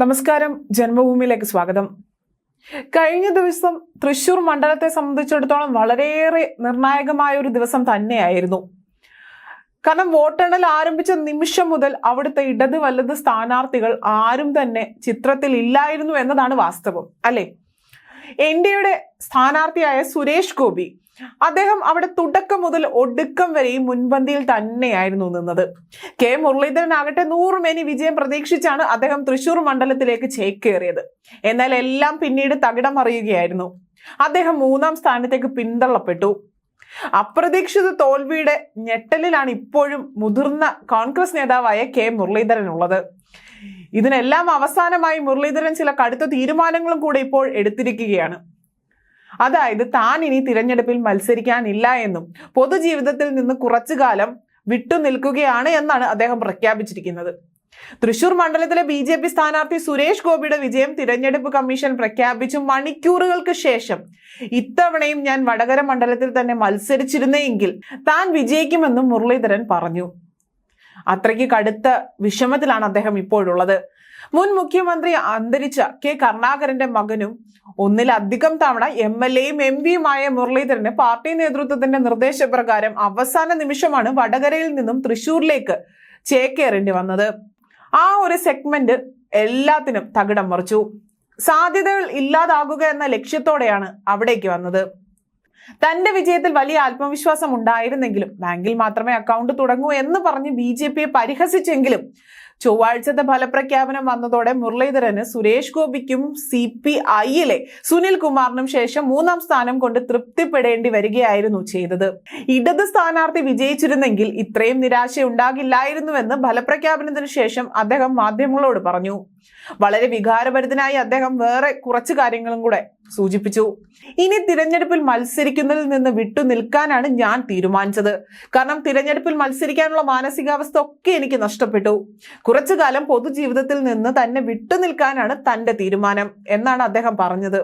നമസ്കാരം. ജന്മഭൂമിയിലേക്ക് സ്വാഗതം. കഴിഞ്ഞ ദിവസം തൃശൂർ മണ്ഡലത്തെ സംബന്ധിച്ചിടത്തോളം വളരെയേറെ നിർണായകമായ ഒരു ദിവസം തന്നെയായിരുന്നു. കാരണം വോട്ടെണ്ണൽ ആരംഭിച്ച നിമിഷം മുതൽ അവിടുത്തെ ഇടത് വലത് സ്ഥാനാർത്ഥികൾ ആരും തന്നെ ചിത്രത്തിൽ ഇല്ലായിരുന്നു എന്നതാണ് വാസ്തവം. അല്ലെ? എൻ ഡിയുടെ സ്ഥാനാർത്ഥിയായ സുരേഷ് ഗോപി അദ്ദേഹം അവിടെ തുടക്കം മുതൽ ഒടുക്കം വരെയും മുൻപന്തിയിൽ തന്നെയായിരുന്നു നിന്നത്. കെ. മുരളീധരൻ ആകട്ടെ നൂറുമേനി വിജയം പ്രതീക്ഷിച്ചാണ് അദ്ദേഹം തൃശൂർ മണ്ഡലത്തിലേക്ക് ചേക്കേറിയത്. എന്നാൽ എല്ലാം പിന്നീട് തകിടം അറിയുകയായിരുന്നു അദ്ദേഹം മൂന്നാം സ്ഥാനത്തേക്ക് പിന്തള്ളപ്പെട്ടു. അപ്രതീക്ഷിത തോൽവിയുടെ ഞെട്ടലിലാണ് ഇപ്പോഴും മുതിർന്ന കോൺഗ്രസ് നേതാവായ കെ. മുരളീധരൻ ഉള്ളത് ഇതിനെല്ലാം അവസാനമായി മുരളീധരൻ ചില കടുത്ത തീരുമാനങ്ങളും കൂടെ ഇപ്പോൾ എടുത്തിരിക്കുകയാണ്. അതായത് താൻ ഇനി തിരഞ്ഞെടുപ്പിൽ മത്സരിക്കാനില്ല എന്നും പൊതുജീവിതത്തിൽ നിന്ന് കുറച്ചു കാലം വിട്ടുനിൽക്കുകയാണ് എന്നാണ് അദ്ദേഹം പ്രഖ്യാപിച്ചിരിക്കുന്നത്. തൃശൂർ മണ്ഡലത്തിലെ ബി ജെ പി സ്ഥാനാർത്ഥി സുരേഷ് ഗോപിയുടെ വിജയം തിരഞ്ഞെടുപ്പ് കമ്മീഷൻ പ്രഖ്യാപിച്ചു മണിക്കൂറുകൾക്ക് ശേഷം. ഇത്തവണയും ഞാൻ വടകര മണ്ഡലത്തിൽ തന്നെ മത്സരിച്ചിരുന്നെങ്കിൽ താൻ വിജയിക്കുമെന്നും മുരളീധരൻ പറഞ്ഞു. അത്രയ്ക്ക് കടുത്ത വിഷമത്തിലാണ് അദ്ദേഹം ഇപ്പോഴുള്ളത്. മുൻ മുഖ്യമന്ത്രി അന്തരിച്ച കെ കരുണാകരന്റെ മകനും ഒന്നിലധികം തവണ എം എൽ എയും എം പിയുമായ മുരളീധരന് പാർട്ടി നേതൃത്വത്തിന്റെ നിർദ്ദേശപ്രകാരം അവസാന നിമിഷമാണ് വടകരയിൽ നിന്നും തൃശൂരിലേക്ക് ചേക്കേറേണ്ടി വന്നത്. ആ ഒരു സെഗ്മെന്റ് എല്ലാത്തിനും തകിടം മറിച്ചു. സാധ്യതകൾ ഇല്ലാതാകുക എന്ന ലക്ഷ്യത്തോടെയാണ് അവിടേക്ക് വന്നത്. തന്റെ വിജയത്തിൽ വലിയ ആത്മവിശ്വാസം ഉണ്ടായിരുന്നെങ്കിലും ബാങ്കിൽ മാത്രമേ അക്കൗണ്ട് തുടങ്ങൂ എന്ന് പറഞ്ഞ് ബി ജെ പിയെ പരിഹസിച്ചെങ്കിലും ചൊവ്വാഴ്ചത്തെ ഫലപ്രഖ്യാപനം വന്നതോടെ മുരളീധരന് സുരേഷ് ഗോപിക്കും സി പി ഐയിലെ സുനിൽ കുമാറിനും ശേഷം മൂന്നാം സ്ഥാനം കൊണ്ട് തൃപ്തിപ്പെടേണ്ടി വരികയായിരുന്നു ചെയ്തത്. ഇടത് സ്ഥാനാർത്ഥി വിജയിച്ചിരുന്നെങ്കിൽ ഇത്രയും നിരാശ ഉണ്ടാകില്ലായിരുന്നുവെന്ന് ഫലപ്രഖ്യാപനത്തിന് ശേഷം അദ്ദേഹം മാധ്യമങ്ങളോട് പറഞ്ഞു. വളരെ വികാരഭരിതനായി അദ്ദേഹം വേറെ കുറച്ച് കാര്യങ്ങളും കൂടെ സൂചിപ്പിച്ചു. ഇനി തിരഞ്ഞെടുപ്പിൽ മത്സരിക്കുന്നതിൽ നിന്ന് വിട്ടു നിൽക്കാനാണ് ഞാൻ തീരുമാനിച്ചത്. കാരണം തിരഞ്ഞെടുപ്പിൽ മത്സരിക്കാനുള്ള മാനസികാവസ്ഥ ഒക്കെ എനിക്ക് നഷ്ടപ്പെട്ടു. കുറച്ചു കാലം പൊതുജീവിതത്തിൽ നിന്ന് തന്നെ വിട്ടു നിൽക്കാനാണ് തന്റെ തീരുമാനം എന്നാണ് അദ്ദേഹം പറഞ്ഞത്.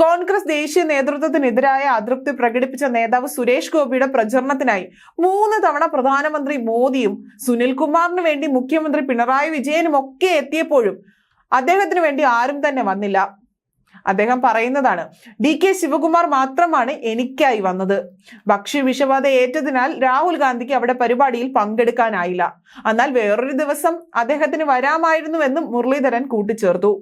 കോൺഗ്രസ് ദേശീയ നേതൃത്വത്തിനെതിരായ അതൃപ്തി പ്രകടിപ്പിച്ച നേതാവ് സുരേഷ് ഗോപിയുടെ പ്രചരണത്തിനായി മൂന്ന് തവണ പ്രധാനമന്ത്രി മോദിയും സുനിൽകുമാറിന് വേണ്ടി മുഖ്യമന്ത്രി പിണറായി വിജയനും ഒക്കെ എത്തിയപ്പോഴും അദ്ദേഹത്തിന് വേണ്ടി ആരും തന്നെ വന്നില്ല. അദ്ദേഹം പറയുന്നതാണ് ഡി കെ ശിവകുമാർ മാത്രമാണ് എനിക്കായി വന്നത്. ഭക്ഷ്യ വിഷബാധ ഏറ്റതിനാൽ രാഹുൽ ഗാന്ധിക്ക് അവിടെ പരിപാടിയിൽ പങ്കെടുക്കാനായില്ല. എന്നാൽ വേറൊരു ദിവസം അദ്ദേഹത്തിന് വരാമായിരുന്നുവെന്നും മുരളീധരൻ കൂട്ടിച്ചേർത്തു.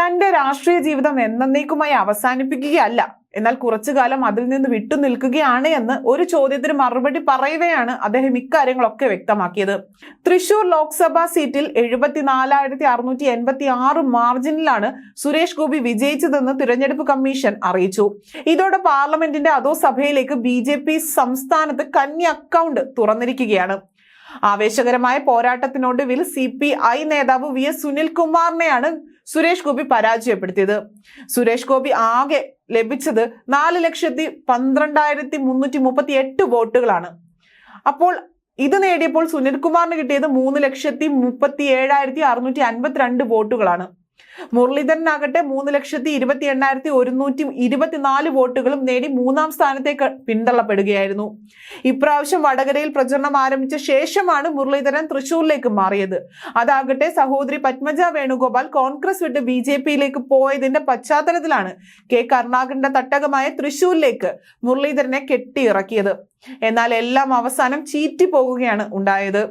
തന്റെ രാഷ്ട്രീയ ജീവിതം എന്നേക്കുമായി അവസാനിപ്പിക്കുകയല്ല. എന്നാൽ കുറച്ചു കാലം അതിൽ നിന്ന് വിട്ടു നിൽക്കുകയാണ് എന്ന് ഒരു ചോദ്യത്തിന് മറുപടി പറയുകയാണ് അദ്ദേഹം ഇക്കാര്യങ്ങളൊക്കെ വ്യക്തമാക്കിയത്. തൃശൂർ ലോക്സഭാ സീറ്റിൽ എഴുപത്തിനാലായിരത്തി അറുന്നൂറ്റി എൺപത്തി ആറ് മാർജിനിലാണ് സുരേഷ് ഗോപി വിജയിച്ചതെന്ന് തിരഞ്ഞെടുപ്പ് കമ്മീഷൻ അറിയിച്ചു. ഇതോടെ പാർലമെന്റിന്റെ അതോ സഭയിലേക്ക് ബി ജെ പി സംസ്ഥാനത്ത് കന്നി അക്കൗണ്ട് തുറന്നിരിക്കുകയാണ്. ആവേശകരമായ പോരാട്ടത്തിനൊടുവിൽ സി പി ഐ നേതാവ് വി എസ് സുനിൽകുമാറിനെയാണ് സുരേഷ് ഗോപി പരാജയപ്പെടുത്തിയത്. സുരേഷ് ഗോപി ആകെ ലഭിച്ചത് നാല് ലക്ഷത്തി പന്ത്രണ്ടായിരത്തി മുന്നൂറ്റി മുപ്പത്തി എട്ട് വോട്ടുകളാണ്. അപ്പോൾ ഇത് നേടിയപ്പോൾ സുനിൽ കുമാറിന് കിട്ടിയത് മൂന്ന് ലക്ഷത്തി മുപ്പത്തി ഏഴായിരത്തി അറുന്നൂറ്റി അൻപത്തിരണ്ട് വോട്ടുകളാണ്. മുരളീധരനാകട്ടെ മൂന്ന് ലക്ഷത്തി ഇരുപത്തി എണ്ണായിരത്തി ഒരുന്നൂറ്റി ഇരുപത്തിനാല് വോട്ടുകളും നേടി മൂന്നാം സ്ഥാനത്തേക്ക് പിന്തള്ളപ്പെടുകയായിരുന്നു. ഇപ്രാവശ്യം വടകരയിൽ പ്രചരണം ആരംഭിച്ച ശേഷമാണ് മുരളീധരൻ തൃശൂരിലേക്ക് മാറിയത്. അതാകട്ടെ സഹോദരി പത്മജ വേണുഗോപാൽ കോൺഗ്രസ് വിട്ട് ബി ജെ പിയിലേക്ക് പോയതിന്റെ പശ്ചാത്തലത്തിലാണ് കെ കരുണാകരന്റെ തട്ടകമായ തൃശൂരിലേക്ക് മുരളീധരനെ കെട്ടിയിറക്കിയത്. എന്നാൽ എല്ലാം അവസാനം ചീറ്റി പോകുകയാണ് ഉണ്ടായത്.